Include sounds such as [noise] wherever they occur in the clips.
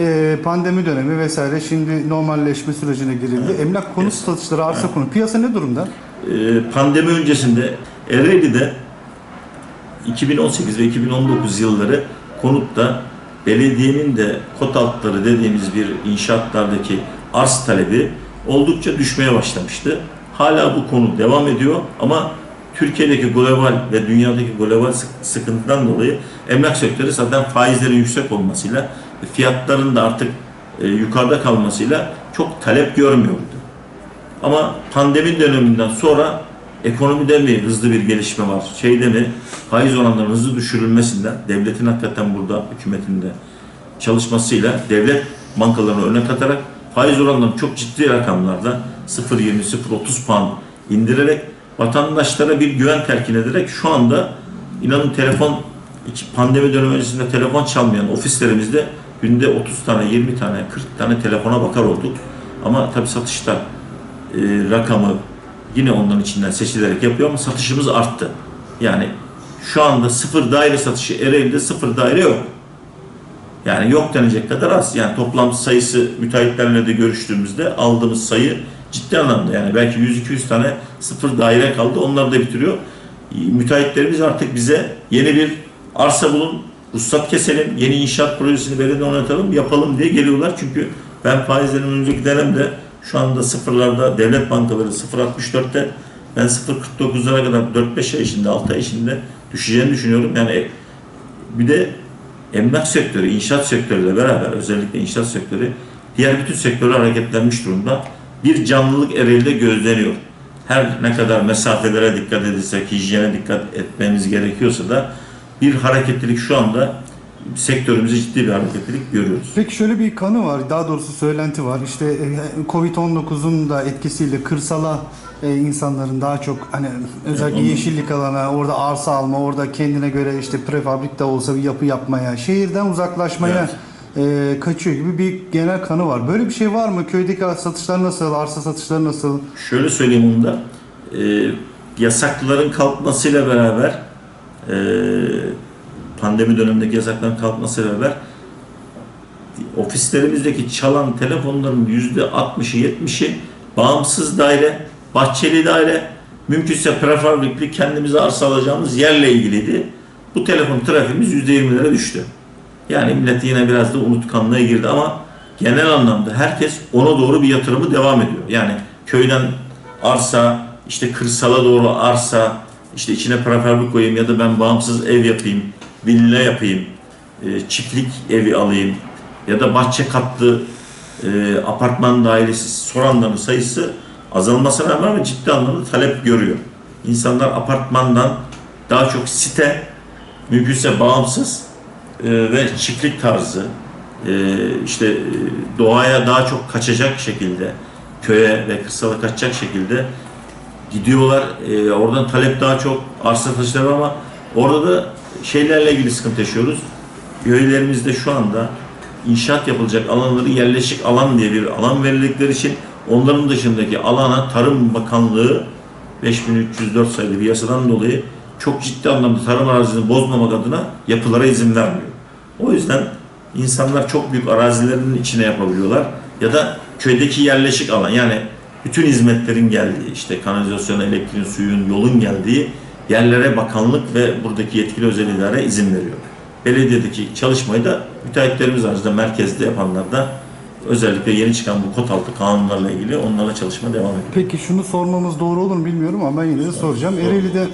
e, pandemi dönemi vesaire şimdi normalleşme sürecine girildi. Emlak konut satışları, arsa konu piyasa ne durumda? Ee, pandemi öncesinde Ereğli'de 2018 ve 2019 yılları konutta belediyenin de kot altları dediğimiz bir inşaatlardaki arz talebi oldukça düşmeye başlamıştı. Hala bu konu devam ediyor ama Türkiye'deki global ve dünyadaki global sık- sıkıntıdan dolayı emlak sektörü zaten faizlerin yüksek olmasıyla fiyatların da artık e, yukarıda kalmasıyla çok talep görmüyordu. Ama pandemi döneminden sonra ekonomide mi hızlı bir gelişme var? Şeyde mi? Faiz oranlarının hızlı düşürülmesinden, devletin hakikaten burada hükümetinde çalışmasıyla devlet bankalarını öne katarak faiz oranlarını çok ciddi rakamlarda 0.20, 0.30 puan indirerek vatandaşlara bir güven telkin ederek şu anda inanın telefon pandemi dönemi öncesinde telefon çalmayan ofislerimizde günde 30 tane, 20 tane, 40 tane telefona bakar olduk. Ama tabii satışta e, rakamı yine onların içinden seçilerek yapıyor ama satışımız arttı. Yani şu anda sıfır daire satışı Ereğli'de sıfır daire yok. Yani yok denecek kadar az. Yani toplam sayısı müteahhitlerle de görüştüğümüzde aldığımız sayı ciddi anlamda yani belki 100-200 tane sıfır daire kaldı. Onları da bitiriyor. Müteahhitlerimiz artık bize yeni bir arsa bulun, ruhsat keselim, yeni inşaat projesini belediye oynatalım, yapalım diye geliyorlar. Çünkü ben faizlerin önceki dönemde şu anda sıfırlarda devlet bankaları 0.64'te ben 0.49'lara kadar 4-5 ay içinde, 6 ay içinde düşeceğini düşünüyorum. Yani e, bir de emlak sektörü, inşaat sektörüyle beraber özellikle inşaat sektörü diğer bütün sektörler hareketlenmiş durumda. Bir canlılık Ereğli'de gözleniyor. Her ne kadar mesafelere dikkat edilsek, hijyene dikkat etmemiz gerekiyorsa da bir hareketlilik şu anda sektörümüzde ciddi bir hareketlilik görüyoruz. Peki şöyle bir kanı var, daha doğrusu söylenti var. İşte e, Covid-19'un da etkisiyle kırsala e, insanların daha çok hani özellikle Evet, yeşillik alana, orada arsa alma, orada kendine göre işte prefabrik de olsa bir yapı yapmaya, şehirden uzaklaşmaya e, kaçıyor gibi bir genel kanı var. Böyle bir şey var mı? Köydeki satışlar nasıl, arsa satışları nasıl? Şöyle söyleyeyim onu da. E, yasakların kalkmasıyla beraber e, pandemi dönemindeki yasakların kalkmasıyla beraber ofislerimizdeki çalan telefonların yüzde 60'ı 70'i bağımsız daire, bahçeli daire, mümkünse prefabrikli kendimize arsa alacağımız yerle ilgiliydi. Bu telefon trafiğimiz yüzde 20'lere düştü. Yani millet yine biraz da unutkanlığa girdi ama genel anlamda herkes ona doğru bir yatırımı devam ediyor. Yani köyden arsa, işte kırsala doğru arsa, işte içine prefabrik koyayım ya da ben bağımsız ev yapayım, villa yapayım, e, çiftlik evi alayım ya da bahçe katlı e, apartman dairesi soranların sayısı azalmasına rağmen ciddi anlamda talep görüyor. İnsanlar apartmandan daha çok site, mümkünse bağımsız e, ve çiftlik tarzı e, işte e, doğaya daha çok kaçacak şekilde köye ve kırsala kaçacak şekilde gidiyorlar. E, oradan talep daha çok arsa taşları ama orada da şeylerle ilgili sıkıntı yaşıyoruz. Köylerimizde şu anda inşaat yapılacak alanları yerleşik alan diye bir alan verildikleri için onların dışındaki alana Tarım Bakanlığı 5304 sayılı bir yasadan dolayı çok ciddi anlamda tarım arazisini bozmamak adına yapılara izin vermiyor. O yüzden insanlar çok büyük arazilerin içine yapabiliyorlar ya da köydeki yerleşik alan yani bütün hizmetlerin geldiği işte kanalizasyon, elektriğin, suyun, yolun geldiği yerlere bakanlık ve buradaki yetkili özel idare izin veriyor. Belediyedeki çalışmayı da müteahhitlerimiz arasında merkezde yapanlar da özellikle yeni çıkan bu kod altı kanunlarla ilgili onlarla çalışma devam ediyor. Peki şunu sormamız doğru olur mu bilmiyorum ama ben yine de soracağım. Ereğli'de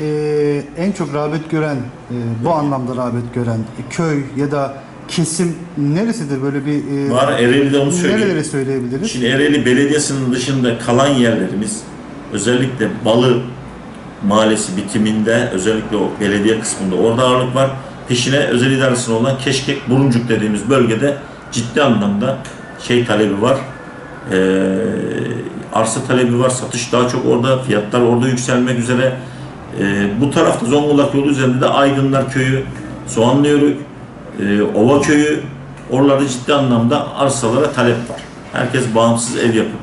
eee, [clears throat] en çok rağbet gören, eee, bu anlamda rağbet gören köy ya da kesim neresidir böyle bir... eee, Var Ereğli'de onu söyleyeyim. Söyleyebiliriz? Şimdi Ereğli Belediyesi'nin dışında kalan yerlerimiz özellikle Balı Mahallesi bitiminde özellikle o belediye kısmında orada ağırlık var. Peşine özel idaresine olan Keşkek Buruncuk dediğimiz bölgede ciddi anlamda şey talebi var. Ee, arsa talebi var. Satış daha çok orada. Fiyatlar orada yükselmek üzere. Ee, bu tarafta Zonguldak yolu üzerinde de Aydınlar Köyü, Soğanlıyörük, e, Ova Köyü oralarda ciddi anlamda arsalara talep var. Herkes bağımsız ev yapıp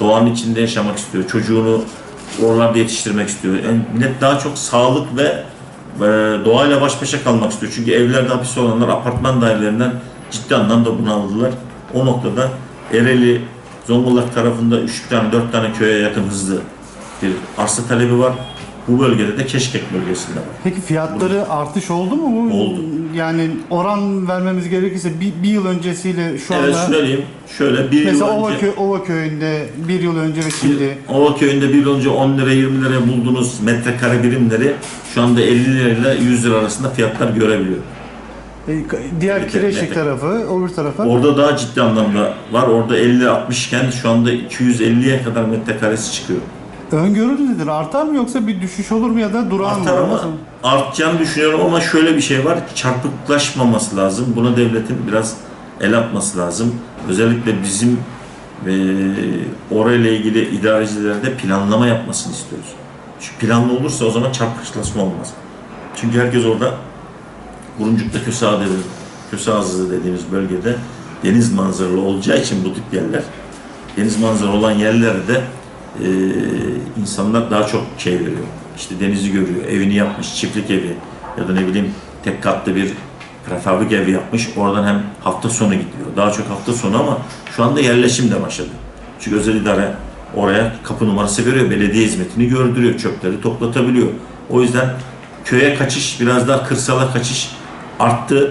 doğanın içinde yaşamak istiyor. Çocuğunu oralarda yetiştirmek istiyor. Yani millet daha çok sağlık ve e, doğayla baş başa kalmak istiyor. Çünkü evlerde hapis olanlar apartman dairelerinden ciddi anlamda bunaldılar. O noktada Ereğli, Zonguldak tarafında 3 tane 4 tane köye yakın hızlı bir arsa talebi var. Bu bölgede de Keşkek bölgesinde var. Peki fiyatları artış oldu mu? Bu- Oldu. Yani oran vermemiz gerekirse bir, bir yıl öncesiyle şu Evet anda söyleyeyim. Şöyle bir mesela yıl önce... Ova, köy, Ova köyünde bir yıl önce ve şimdi Ova köyünde bir yıl önce 10 lira 20 liraya bulduğunuz metrekare birimleri şu anda 50 lirayla 100 lira arasında fiyatlar görebiliyor. e, diğer Evet, Kireçlik evet. tarafı, öbür tarafa Orada daha ciddi anlamda var. Orada 50-60 iken şu anda 250'ye kadar metrekaresi çıkıyor. Öngörü nedir? Artar mı yoksa bir düşüş olur mu ya da duran mı? Artar ama Nasıl? artacağını düşünüyorum ama şöyle bir şey var. Çarpıklaşmaması lazım. Buna devletin biraz el atması lazım. Özellikle bizim e, orayla ilgili idarecilerde planlama yapmasını istiyoruz. Çünkü planlı olursa o zaman çarpıklaşma olmaz. Çünkü herkes orada Buruncuk'ta Köse Ağı dediğimiz, Köse Ağzı dediğimiz bölgede deniz manzaralı olacağı için bu tip yerler deniz manzaralı olan yerlerde e, insanlar daha çok şey veriyor. İşte denizi görüyor, evini yapmış, çiftlik evi ya da ne bileyim tek katlı bir prefabrik evi yapmış. Oradan hem hafta sonu gidiyor. Daha çok hafta sonu ama şu anda yerleşim de başladı. Çünkü özel idare oraya kapı numarası veriyor, belediye hizmetini gördürüyor, çöpleri toplatabiliyor. O yüzden köye kaçış, biraz daha kırsala kaçış arttı.